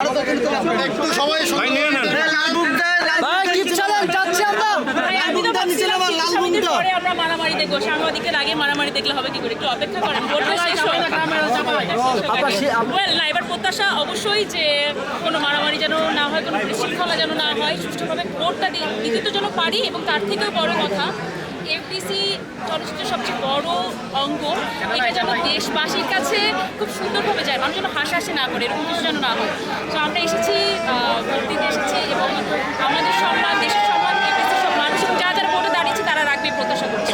একটু সবাই ভাই নিয়ে নেন। ভাই গিফট চালান যাচ্ছি আমরা। মারামারি দেখব। সাংবাদিকের আগে মারামারি দেখলে হবে কি করে? একটু অপেক্ষা করেন না এবার প্রত্যাশা অবশ্যই যে কোনো মারামারি যেন না হয় কোনো বিশৃঙ্খলা যেন না হয় সুষ্ঠুভাবে ভোটটা দি- দিতে তো যেন পারি এবং তার থেকেও বড় কথা এফডিসি চলচ্চিত্রের সবচেয়ে বড় অঙ্গ। এটা যেন দেশবাসীর কাছে খুব সুন্দরভাবে যায় মানুষ যেন হাসাহাসি না করে এরকম কিছু যেন না হয়। তো আমরা এসেছি ভোট দিতে এসেছি এবং আমাদের সম্মান দেশের সম্মান এফডিসি সব মানুষ যা যারা ভোটে দাঁড়িয়েছে তারা রাখবে প্রত্যাশা করছে।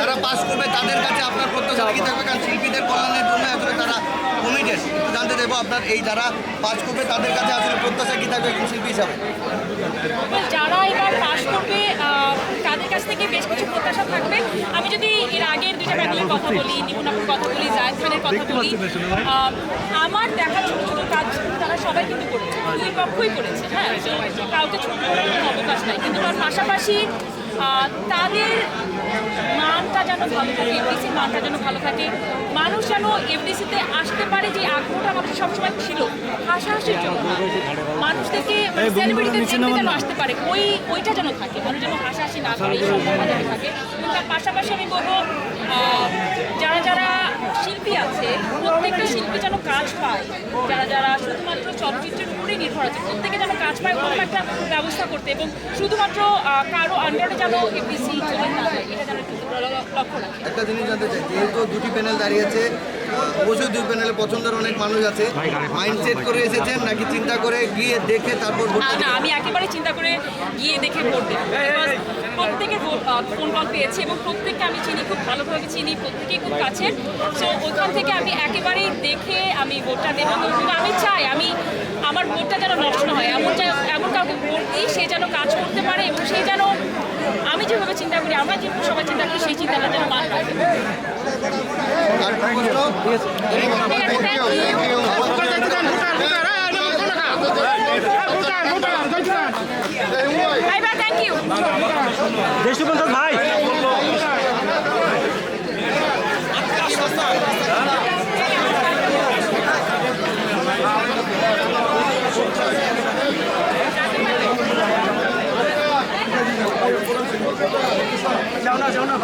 যারা পাস করবে তাদের কাছে আপনার প্রত্যাশা কি থাকবে? কারণ শিল্পীদের কল্যাণের জন্য আসলে তারা কমিটেড জানতে দেবো আপনার এই যারা পাস করবে তাদের কাছে আসলে প্রত্যাশা কি থাকবে শিল্পী হিসাবে? যারা এবার পাশ করবে আহ, তাদের কাছ থেকে বেশ কিছু প্রত্যাশা থাকবে। আমি যদি এর আগের দুইটা প্যানেলের কথা বলি নিপুণাপুর কথা বলি জায়দ খানের কথা বলি আমার দেখা ছোট ছোট কাজ তারা সবাই কিন্তু করেছে। দুই পক্ষই করেছে হ্যাঁ? কাউকে ছোট করার কোনো অবকাশ নাই। কিন্তু তার পাশাপাশি তাদের মানটা যেন ভালো থাকে এফডিসির মানটা যেন ভালো থাকে মানুষ যেন এফডিসিতে আসতে পারে যে আগ্রহটা মানুষের সবসময় ছিল হাসাহাসির জন্য। সেলিব্রিটিদের দেখতে যেন আসতে পারে। ওই ওইটা যেন থাকে মানুষ যেন হাসাহাসি না করে এই সম্ভাবনা যেন থাকে। এবং তার পাশাপাশি আমি বলব যারা যারা শিল্পী আছে প্রত্যেকটা শিল্পী যেন কাজ পায়। যারা যারা শুধুমাত্র চলচ্চিত্রের উপরেই নির্ভর আছে প্রত্যেকে যেন কাজ পায় ওরকম একটা ব্যবস্থা করতে। এবং শুধুমাত্র কারও আন্ডারে যেন এপিসি চলে না এটা যেন একটু লক্ষ্য রাখে। একটা জিনিস জানতে চাই যেহেতু দুটি প্যানেল দাঁড়িয়েছে অবশ্যই দুই প্যানেলে পছন্দের অনেক মানুষ আছে। মাইন্ড সেট করে এসেছেন নাকি চিন্তা করে গিয়ে দেখে তারপর না না আমি একেবারে চিন্তা করে গিয়ে দেখে ভোট দেবো। প্রত্যেকের ফোন কল পেয়েছি এবং প্রত্যেককে আমি চিনি খুব ভালোভাবে চিনি প্রত্যেকেই খুব কাছের। সো ওইখান থেকে আমি একেবারেই দেখে আমি ভোটটা দেবো। আমি চাই আমি আমার ভোটটা যেন নষ্ট হয় এমন চাই এমন কাউকে ভোট দিই সে যেন কাজ করতে পারে এবং সে যেন আমি যেভাবে চিন্তা করি আমরা যে সবাই চিন্তা করি সেই চিন্তাটা যেন মান রাখে ভাই যাও না যাও না।